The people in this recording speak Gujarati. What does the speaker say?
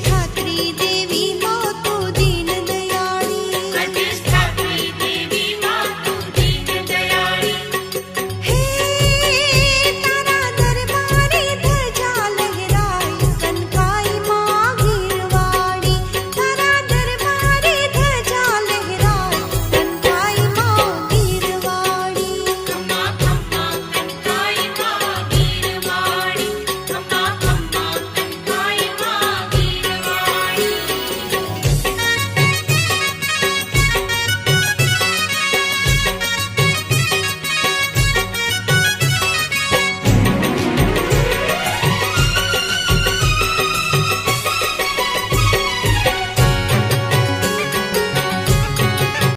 ઠાકર